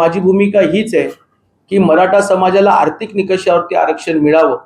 माझी भूमिका हीच आहे की मराठा समाजाला आर्थिक निकषावरती आरक्षण मिळावं.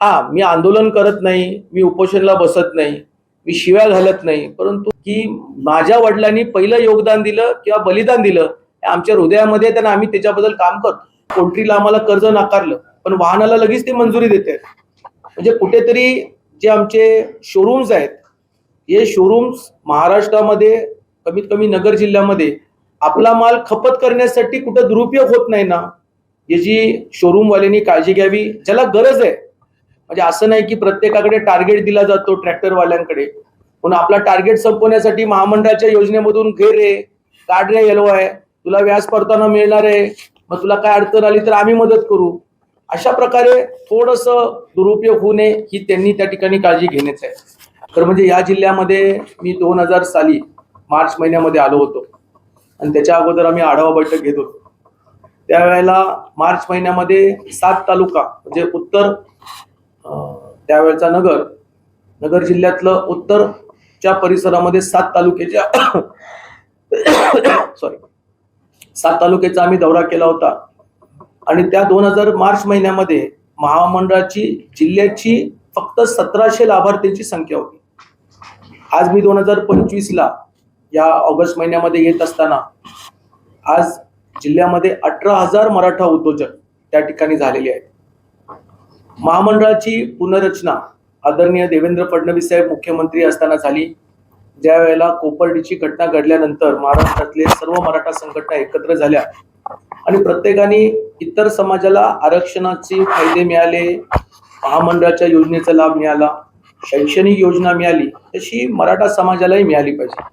हा मी आंदोलन करत नाही मी उपोषणला बसत नाही मी शिव्या घालत नाही परंतु की माझ्या वडिलांनी पहिलं योगदान दिलं किंवा बलिदान दिलं आमच्या हृदयामध्ये त्यांना आम्ही त्याच्याबद्दल काम करतो. पोल्ट्रीला आम्हाला कर्ज नाकारलं पण वाहनाला लगेच ते मंजुरी देते म्हणजे कुठेतरी जे आमचे शोरूम्स आहेत हे शोरूम्स महाराष्ट्रामध्ये कमीत कमी नगर जिल्ह्यामध्ये आपला माल खपत करण्यासाठी कुठं दुरुपयोग होत नाही ना याची शोरूमवाल्यांनी काळजी घ्यावी ज्याला गरज आहे. म्हणजे असं नाही की प्रत्येकाकडे टार्गेट दिला जातो ट्रॅक्टरवाल्यांकडे पण आपला टार्गेट संपवण्यासाठी महामंडळाच्या योजनेमधून घेर आहे कार्ड रे येलो आहे. तुला व्याज परताना मिळणार आहे. मग तुला काय अडचण आली तर आम्ही मदत करू. अशा प्रकारे थोडस दुरुपयोग होऊ नये ही त्यांनी त्या ठिकाणी काळजी घेण्याचं आहे. तर म्हणजे या जिल्ह्यामध्ये मी दोन हजार साली मार्च महिन्यामध्ये आलो होतो. आणि त्याच्या अगोदर आम्ही आढावा बैठक घेत होतो. त्यावेळेला मार्च महिन्यामध्ये सात तालुका म्हणजे उत्तर त्यावेळचा नगर नगर जिल्ह्यातलं उत्तरच्या परिसरामध्ये सात तालुक्याच्या सॉरी सात तालुक्याचा आम्ही दौरा केला होता. आणि त्या दोन हजार मार्च महिन्यामध्ये महामंडळाची जिल्ह्याची फक्त सतराशे लाभार्थ्यांची संख्या होती. आज मी दोन हजार पंचवीसला या ऑगस्ट महिन्यामध्ये येत असताना आज जिल्ह्यामध्ये अठरा हजार मराठा उद्योजक त्या ठिकाणी झालेले आहेत. महामंडळाची पुनर्रचना आदरणीय देवेंद्र फडणवीस साहेब मुख्यमंत्री असताना झाली. ज्या वेळेला कोपर्डीची घटना घडल्यानंतर महाराष्ट्रातले सर्व मराठा संघटना एकत्र झाल्या. आणि प्रत्येकाने इतर समाजाला आरक्षणाचे फायदे मिळाले महामंडळाच्या योजनेचा लाभ मिळाला शैक्षणिक योजना मिळाली तशी मराठा समाजालाही मिळाली पाहिजे.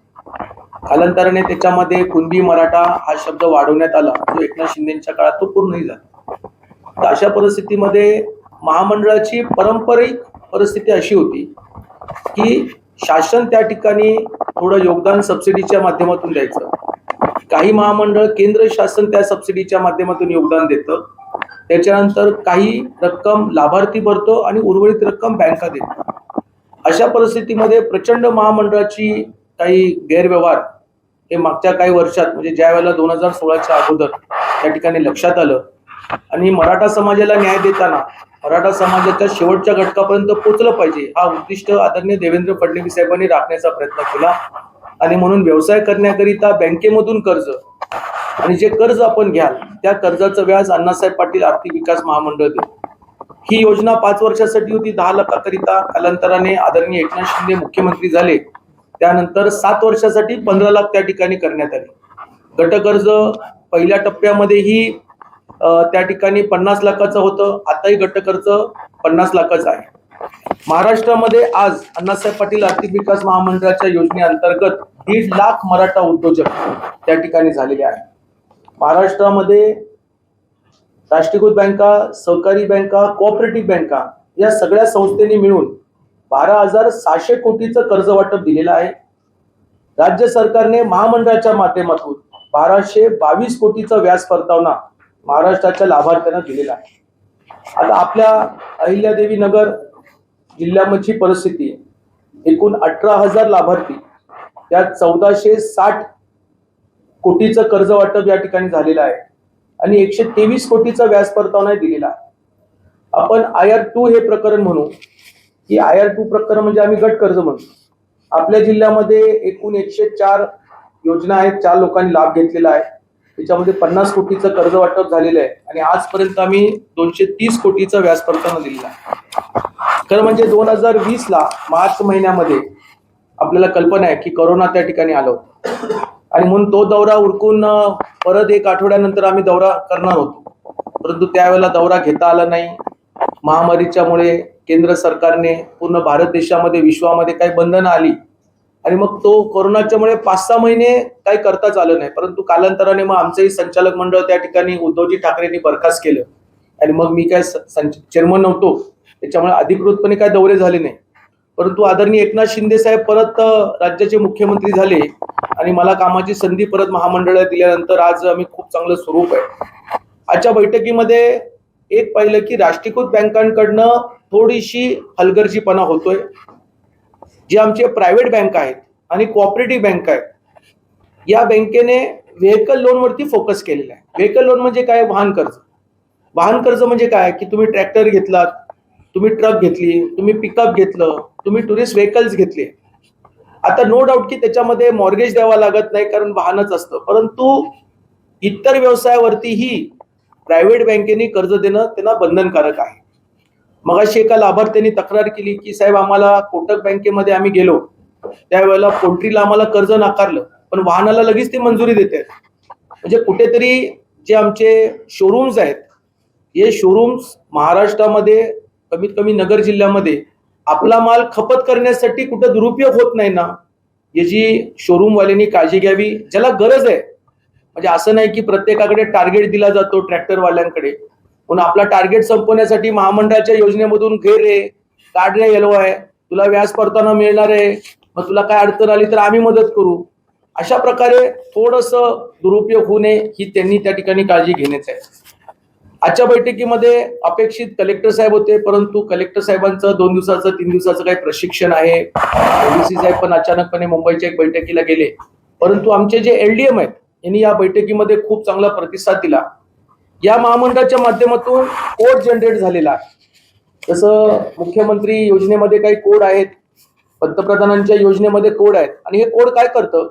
कालांतराने त्याच्यामध्ये कुणबी मराठा हा शब्द वाढवण्यात आला. जो एकनाथ शिंदेच्या काळात तो पूर्णही झाला. तर अशा परिस्थितीमध्ये महामंडळाची पारंपरिक परिस्थिती अशी होती की शासन त्या ठिकाणी थोडं योगदान सबसिडीच्या माध्यमातून द्यायचं. काही महामंडळ केंद्र शासन त्या सबसिडीच्या माध्यमातून योगदान देतं. त्याच्यानंतर काही रक्कम लाभार्थी भरतो आणि उर्वरित रक्कम बँका देतो. अशा परिस्थितीमध्ये प्रचंड महामंडळाची काही गैरव्यवहार हे मागच्या काही वर्षात म्हणजे ज्या वेळेला दोन हजार सोळाच्या अगोदर त्या ठिकाणी लक्षात आलं आणि मराठा समाजाला न्याय देताना मराठा समाजाच्या शेवटच्या घटकापर्यंत पोचलं पाहिजे हा उद्दिष्ट आदरणीय देवेंद्र फडणवीस साहेबांनी राखण्याचा प्रयत्न केला. आणि म्हणून व्यवसाय करण्याकरिता बँकेमधून कर्ज आणि जे कर्ज आपण घ्याल त्या कर्जाचं व्याज अण्णासाहेब पाटील आर्थिक विकास महामंडळ देऊ ही योजना पाच वर्षासाठी होती दहा लाखाकरिता कालांतराने आदरणीय एकनाथ शिंदे मुख्यमंत्री झाले. त्यानंतर सात वर्षासाठी पंधरा लाख त्या ठिकाणी करण्यात आले. गटकर्ज पहिल्या टप्प्यामध्येही त्या ठिकाणी पन्नास लाखाचं होतं. आताही गटकर्ज पन्नास लाखाचं आहे. महाराष्ट्रामध्ये आज अण्णासाहेब पाटील आर्थिक विकास महामंडळाच्या योजनेअंतर्गत दीड लाख मराठा उद्योजक त्या ठिकाणी झालेले आहेत. महाराष्ट्रामध्ये राष्ट्रीयकृत बँका सहकारी बँका कोऑपरेटिव्ह बँका या सगळ्या संस्थेने मिळून बारा हजार सहाशे कोटीचं कर्ज वाटप दिलेलं आहे. राज्य सरकारने महामंडळाच्या माध्यमातून बाराशे बावीस कोटीचा व्याज परतावना महाराष्ट्राच्या लाभार्थ्यांना दिलेला आहे. आता आपल्या अहिल्यादेवी नगर जिल्ह्यामधची परिस्थिती एकूण अठरा हजार लाभार्थी त्यात चौदाशे साठ कोटीचं कर्ज वाटप या ठिकाणी झालेलं आहे आणि एकशे तेवीस कोटीचा व्याज परतावना दिलेला आहे. आपण आय आर टू हे प्रकरण म्हणू. की आय आर टू प्रकरण म्हणजे आम्ही गट कर्ज म्हणतो. आपल्या जिल्ह्यामध्ये एकूण एकशे चार योजना आहेत चार लोकांनी लाभ घेतलेला आहे. त्याच्यामध्ये पन्नास कोटीचं कर्ज वाटप झालेलं आहे आणि आजपर्यंत आम्ही दोनशे तीस कोटीचं व्याज परताना दिलेला आहे. खरं म्हणजे दोन हजार वीस ला मार्च महिन्यामध्ये आपल्याला कल्पना आहे की करोना त्या ठिकाणी आलो आणि म्हणून तो दौरा उरकून परत एक आठवड्यानंतर आम्ही दौरा करणार होतो. परंतु त्यावेळेला दौरा घेता आला नाही. महामारीच्यामुळे केंद्र सरकारने पूर्ण भारत देशामध्ये विश्वामध्ये काही बंधनं आली. आणि मग तो कोरोनाच्यामुळे पाच सहा महिने काही करताच आलं नाही. परंतु कालांतराने मग आमचंही संचालक मंडळ त्या ठिकाणी उद्धवजी ठाकरेंनी बरखास्त केलं. आणि मग मी काय चेअरमन नव्हतो. त्याच्यामुळे अधिकृतपणे काय दौरे झाले नाही. परंतु आदरणीय एकनाथ शिंदे साहेब परत राज्याचे मुख्यमंत्री झाले आणि मला कामाची संधी परत महामंडळात दिल्यानंतर आज आम्ही खूप चांगलं स्वरूप आहे. आजच्या बैठकीमध्ये एक पाहिलं की राष्ट्रीयकृत बँकांकडनं थोडीशी हलगर्जीपणा होतोय. जे आमचे प्रायव्हेट बँक आहेत आणि कोऑपरेटिव्ह बँक आहेत या बँकेने व्हेकल लोनवरती फोकस केलेला आहे. व्हेकल लोन म्हणजे काय? वाहन कर्ज. वाहन कर्ज म्हणजे काय? की तुम्ही ट्रॅक्टर घेतलात तुम्ही ट्रक घेतली तुम्ही पिकअप घेतलं तुम्ही टुरिस्ट व्हेकल्स घेतले. आता नो डाऊट की त्याच्यामध्ये मॉर्गेज द्यावा लागत नाही कारण वाहनच असतं. परंतु इतर व्यवसायावरतीही प्रायव्हेट बँकेने कर्ज देणं त्यांना बंधनकारक आहे. मगाशी एका लाभार्थ्यांनी तक्रार केली की साहेब आम्हाला कोटक बँकेमध्ये आम्ही गेलो. त्यावेळेला पोल्ट्रीला आम्हाला कर्ज नाकारलं पण वाहनाला लगेच ते मंजुरी देते म्हणजे कुठेतरी जे आमचे शोरूम्स आहेत हे शोरूम्स महाराष्ट्रामध्ये कमीत कमी नगर जिल्ह्यामध्ये आपला माल खपत करण्यासाठी कुठं दुरुपयोग होत नाही ना याची शोरूमवाल्यांनी काळजी घ्यावी ज्याला गरज आहे. म्हणजे असं नाही की प्रत्येकाकडे टार्गेट दिला जातो ट्रॅक्टरवाल्यांकडे पण आपला टार्गेट संपवण्यासाठी महामंडळाच्या योजनेमधून घेर रे. काढ रे येलो आहे तुला व्याज परताना मिळणार आहे. मग तुला काय अडचण आली तर आम्ही मदत करू. अशा प्रकारे थोडस दुरुपयोग होऊ नये ही त्यांनी त्या ठिकाणी काळजी घेण्याच आहे. आजच्या बैठकीमध्ये अपेक्षित कलेक्टर साहेब होते परंतु कलेक्टर साहेबांचं दोन दिवसाचं तीन दिवसाचं काही प्रशिक्षण आहे. ओबीसी साहेब पण अचानकपणे मुंबईच्या एक बैठकीला गेले. परंतु आमचे जे एलडीएम आहेत यांनी या बैठकीमध्ये खूप चांगला प्रतिसाद दिला. या महामंडळाच्या माध्यमातून कोड जनरेट झालेला आहे. जसं मुख्यमंत्री योजनेमध्ये काही कोड आहेत पंतप्रधानांच्या योजनेमध्ये कोड आहेत. आणि हे कोड काय करतं?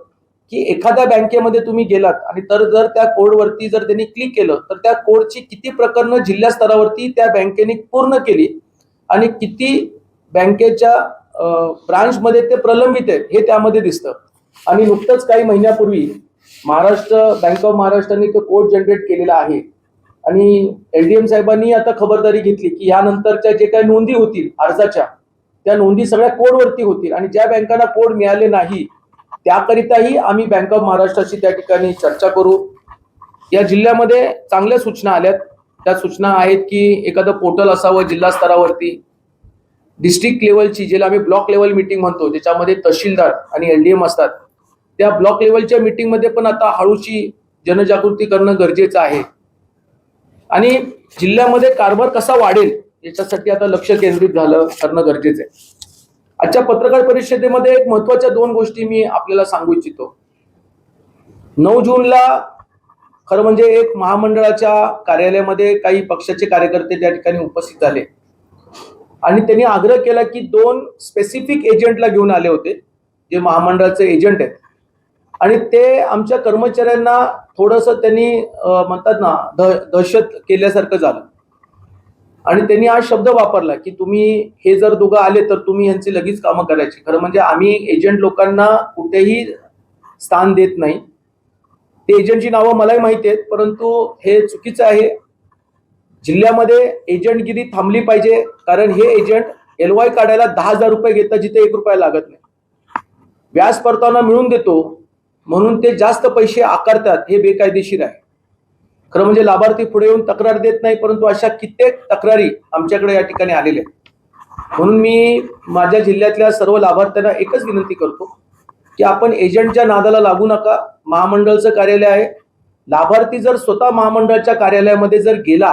की एखाद्या बँकेमध्ये तुम्ही गेलात आणि तर जर त्या कोडवरती जर त्यांनी क्लिक केलं तर त्या कोडची किती प्रकरणं जिल्हा स्तरावरती त्या बँकेने पूर्ण केली आणि किती बँकेच्या ब्रांचमध्ये ते प्रलंबित आहेत हे त्यामध्ये दिसतं. आणि नुकतंच काही महिन्यापूर्वी महाराष्ट्र बँक ऑफ महाराष्ट्राने तो कोड जनरेट केलेला आहे. आणि एलडीएम साहेबांनी आता खबरदारी घेतली की यानंतरच्या जे काही नोंदी होतील अर्जाच्या त्या नोंदी सगळ्या कोडवरती होतील. आणि ज्या बँकांना कोड मिळाले नाही त्याकरिताही आम्ही बँक ऑफ महाराष्ट्राशी त्या ठिकाणी चर्चा करू. या जिल्ह्यामध्ये चांगल्या सूचना आल्यात. त्या सूचना आहेत की एखादं पोर्टल असावं जिल्हा स्तरावरती. डिस्ट्रिक्ट लेवलची ज्याला आम्ही ब्लॉक लेवल मिटिंग म्हणतो ज्याच्यामध्ये तहसीलदार आणि एलडीएम असतात. त्या ब्लॉक लेवलच्या मिटिंगमध्ये पण आता हळूची जनजागृती करणं गरजेचं आहे. आणि जिल्ह्यामध्ये कारभार कसा वाढेल याच्यासाठी आता लक्ष केंद्रित झालं करणं गरजेचं आहे. आजच्या पत्रकार परिषदेमध्ये एक महत्त्वाच्या दोन गोष्टी मी आपल्याला सांगू इच्छितो. नऊ जूनला खरं म्हणजे एक महामंडळाच्या कार्यालयामध्ये काही पक्षाचे कार्यकर्ते त्या ठिकाणी उपस्थित झाले. आणि त्यांनी आग्रह केला की दोन स्पेसिफिक एजंटला घेऊन आले होते जे महामंडळाचे एजंट आहेत. आणि ते आमच्या कर्मचाऱ्यांना थोडस त्यांनी म्हणतात ना द- दहशत केल्यासारखं झालं. आणि त्यांनी हा शब्द वापरला की तुम्ही हे जर दोघं आले तर तुम्ही यांची लगेच कामं करायची. खरं म्हणजे आम्ही एजंट लोकांना कुठेही स्थान देत नाही. ते एजंटची नावं मलाही माहिती आहेत परंतु हे चुकीचं आहे. जिल्ह्यामध्ये एजंटगिरी थांबली पाहिजे कारण हे एजंट एल वाय काढायला दहा हजार रुपये घेतात जिथे एक रुपया लागत नाही. व्याज परतावा मिळून देतो म्हणून ते जास्त पैसे आकारतात हे बेकायदेशीर आहे. खरं म्हणजे लाभार्थी पुढे येऊन तक्रार देत नाही परंतु अशा कित्येक तक्रारी आमच्याकडे या ठिकाणी आलेल्या आहेत. म्हणून मी माझ्या जिल्ह्यातल्या सर्व लाभार्थ्यांना एकच विनंती करतो की आपण एजंटच्या नादाला लागू नका. महामंडळचं कार्यालय आहे. लाभार्थी जर स्वतः महामंडळाच्या कार्यालयामध्ये जर गेला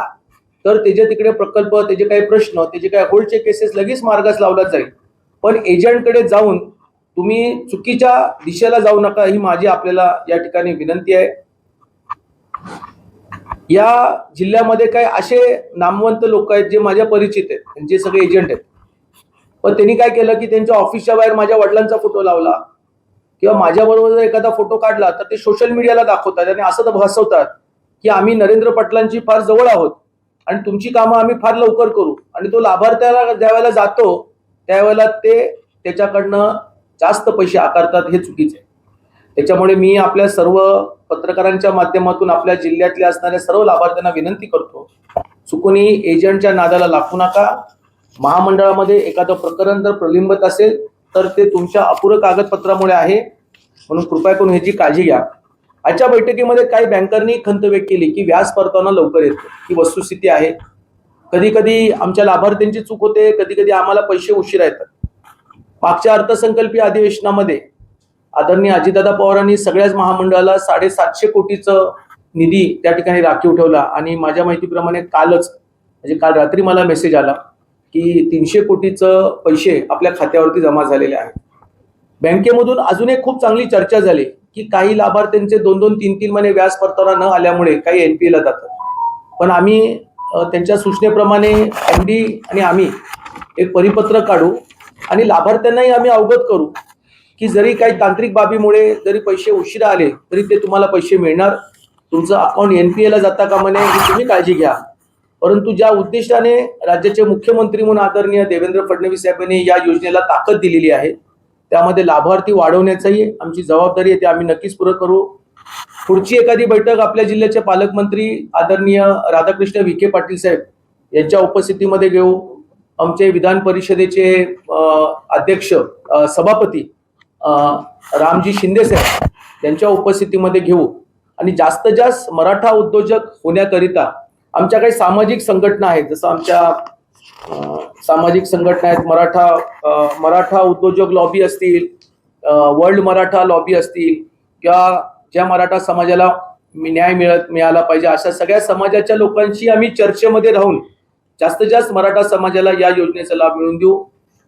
तर त्याचे तिकडे प्रकल्प त्याचे काही प्रश्न त्याचे काही होल्डचे केसेस लगेच मार्गास लावला जाईल. पण एजंटकडे जाऊन तुम्ही चुकीच्या दिशेला जाऊ नका ही माझी आपल्याला या ठिकाणी विनंती आहे. या जिल्ह्यामध्ये काही असे नामवंत लोक आहेत जे माझ्या परिचित आहेत त्यांचे सगळे एजंट आहेत. पण त्यांनी काय केलं की त्यांच्या ऑफिसच्या बाहेर माझ्या वडिलांचा फोटो लावला. किंवा माझ्याबरोबर जर एखादा फोटो काढला तर ते सोशल मीडियाला दाखवतात आणि असं तर भासवतात की आम्ही नरेंद्र पाटलांची फार जवळ आहोत आणि तुमची कामं आम्ही फार लवकर करू. आणि तो लाभार्थ्याला ज्यावेळेला जातो त्यावेळेला ते त्याच्याकडनं जास्त पैसे आकारतात हे चुकीचे आहे. त्याच्यामुळे मी आपल्या सर्व पत्रकारांच्या माध्यमातून आपल्या जिल्ह्यातल्या असणाऱ्या सर्व लाभार्थ्यांना विनंती करतो चुकूनही एजंटच्या नादाला लागू नका. महामंडळामध्ये एखादं प्रकरण जर प्रलिंबत असेल तर ते तुमच्या अपुरं कागदपत्रामुळे आहे. म्हणून कृपया करून ह्याची काळजी घ्या. आजच्या बैठकीमध्ये काही बँकांनी खंत व्यक्त केली की व्याज परताना लवकर येतो ही वस्तुस्थिती आहे. कधी कधी आमच्या लाभार्थ्यांची चूक होते कधी कधी आम्हाला पैसे उशिरा येतात. मागच्या अर्थसंकल्पीय अधिवेशनामध्ये आदरणीय अजितदादा पवारांनी सगळ्याच महामंडळाला साडेसातशे कोटीचं निधी त्या ठिकाणी राखीव ठेवला. आणि माझ्या माहितीप्रमाणे कालच म्हणजे काल रात्री मला मेसेज आला की तीनशे कोटीचं पैसे आपल्या खात्यावरती जमा झालेले आहेत. बँकेमधून अजून एक खूप चांगली चर्चा झाली की काही लाभार्थ्यांचे दोन दोन तीन तीन महिने व्याज परतावा न आल्यामुळे काही एन पी एला जातात. पण आम्ही त्यांच्या सूचनेप्रमाणे एम डी आणि आम्ही एक परिपत्र काढू आणि लाभार्थ्यांनाही आम्ही अवगत करू की जरी काही तांत्रिक बाबीमुळे जरी पैसे उशिरा आले तरी ते तुम्हाला पैसे मिळणार. तुमचं अकाउंट एला जाता का नये ही तुम्ही काळजी घ्या. परंतु ज्या उद्देशाने राज्याचे मुख्यमंत्री म्हणून आदरणीय देवेंद्र फडणवीस साहेबांनी या योजनेला ताकद दिलेली आहे त्यामध्ये लाभार्थी वाढवण्याचाही आमची जबाबदारी आहे ते आम्ही नक्कीच पुरं करू. पुढची एखादी बैठक आपल्या जिल्ह्याचे पालकमंत्री आदरणीय राधाकृष्ण विखे पाटील साहेब यांच्या उपस्थितीमध्ये घेऊ. आमचे विधान परिषदेचे अध्यक्ष सभापती रामजी शिंदे साहेब यांच्या उपस्थितीमध्ये घेऊ. आणि जास्तीत जास्त मराठा उद्योजक होण्याकरिता आमच्या काही सामाजिक संघटना आहेत जसं आमच्या सामाजिक संघटना आहेत मराठा मराठा उद्योजक लॉबी असतील वर्ल्ड मराठा लॉबी असतील किंवा ज्या मराठा समाजाला मी- न्याय मिळत मिळाला पाहिजे अशा सगळ्या समाजाच्या लोकांशी आम्ही चर्चेमध्ये राहून जास्तीत जास्त मराठा समाजाला या योजनेचा लाभ मिळून देऊ.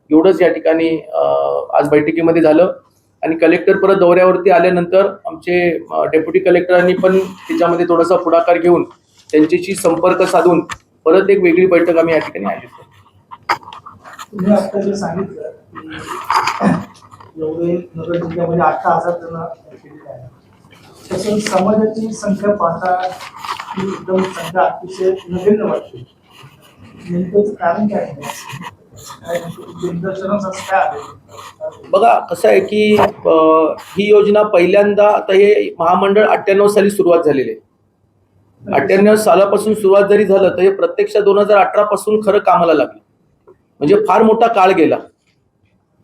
एवढंच या ठिकाणी आज बैठकीमध्ये झालं. आणि कलेक्टर परत दौऱ्यावरती आल्यानंतर आमचे डेप्युटी कलेक्टरांनी पण त्याच्यामध्ये थोडासा पुढाकार घेऊन त्यांच्याशी संपर्क साधून परत एक वेगळी बैठक आम्ही या ठिकाणी आयोजित करू तुम्ही सांगितलं एवढे नगर जिल्ह्यामध्ये अठरा हजार जण आहे तसं समाजाची संख्या पाहता एकदम संख्या अतिशय नवीन वाटते. बघा कसं आहे की ही योजना पहिल्यांदा आता हे महामंडळ अठ्ठ्याण्णव साली सुरुवात झालेली आहे. अठ्ठ्याण्णव सालापासून सुरुवात जरी झालं तर हे प्रत्यक्ष दोन हजार अठरा पासून खरं कामाला लागलं. म्हणजे फार मोठा काळ गेला.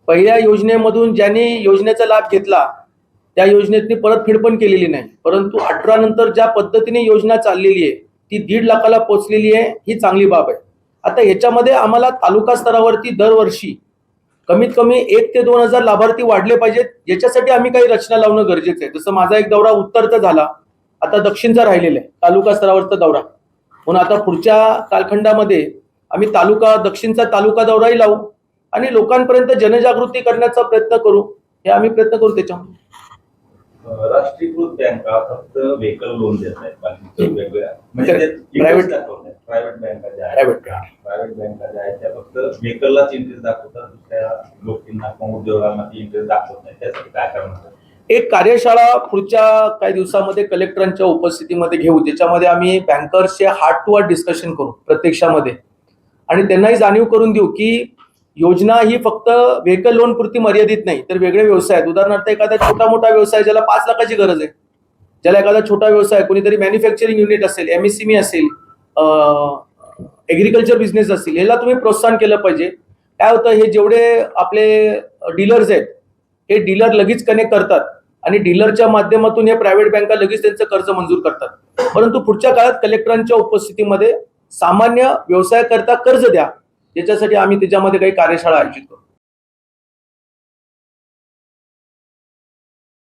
पहिल्या योजनेमधून ज्यांनी योजनेचा लाभ घेतला त्या योजनेतनी परतफेड पण केलेली नाही. परंतु अठरा नंतर ज्या पद्धतीने योजना चाललेली आहे ती दीड लाखाला पोचलेली आहे ही चांगली बाब आहे. आता ह्याच्यामध्ये आम्हाला तालुका स्तरावरती दरवर्षी कमीत कमी एक ते दोन हजार लाभार्थी वाढले पाहिजेत. याच्यासाठी आम्ही काही रचना लावणं गरजेचं आहे. जसं माझा एक दौरा उत्तरचा झाला आता दक्षिणचा राहिलेला आहे. तालुका स्तरावरचा दौरा. म्हणून आता पुढच्या कालखंडामध्ये आम्ही तालुका दक्षिणचा तालुका दौराही लावू आणि लोकांपर्यंत जनजागृती करण्याचा प्रयत्न करू हे आम्ही प्रयत्न करू त्याच्यामध्ये. राष्ट्रीयकृत बँका फक्त व्हेकल लोन देत आहेत वेगवेगळ्या. म्हणजे Private- प्रायव्हेट बँका ज्या आहेत प्रायव्हेट बँक. प्रायव्हेट बँका ज्या आहेत त्या फक्त व्हेकललाच इंटरेस्ट दाखवतात. दुसऱ्या गोष्टींना किंवा उद्योगांना ती इंटरेस्ट दाखवत नाही. त्यासाठी काय करणार? एक कार्यशाळा पुढच्या काही दिवसामध्ये कलेक्टरांच्या उपस्थितीमध्ये घेऊ. ज्याच्यामध्ये आम्ही बँकर्सचे हार्ट टू हार्ट डिस्कशन करू प्रत्यक्षामध्ये. आणि त्यांनाही जाणीव करून देऊ की योजना ही फक्त व्हेकल लोन पुरती मर्यादित नाही तर वेगळे व्यवसाय आहेत. उदाहरणार्थ एखादा छोटा मोठा व्यवसाय ज्याला पाच लाखाची गरज आहे. ज्याला एखादा छोटा व्यवसाय कोणीतरी मॅन्युफॅक्चरिंग युनिट असेल एमएससीमी असेल एग्रीकल्चर बिझनेस असतील याला तुम्ही प्रोत्साहन केलं पाहिजे. काय होतं हे जेवढे आपले डीलर्स आहेत हे डीलर लगेच कनेक्ट करतात. आणि डीलरच्या माध्यमातून हे प्रायव्हेट बँका लगेच त्यांचं कर्ज मंजूर करतात. परंतु पुढच्या काळात कलेक्टरांच्या उपस्थितीमध्ये सामान्य व्यवसायाकरता कर्ज द्या. याच्यासाठी आम्ही त्याच्यामध्ये काही कार्यशाळा आयोजित करू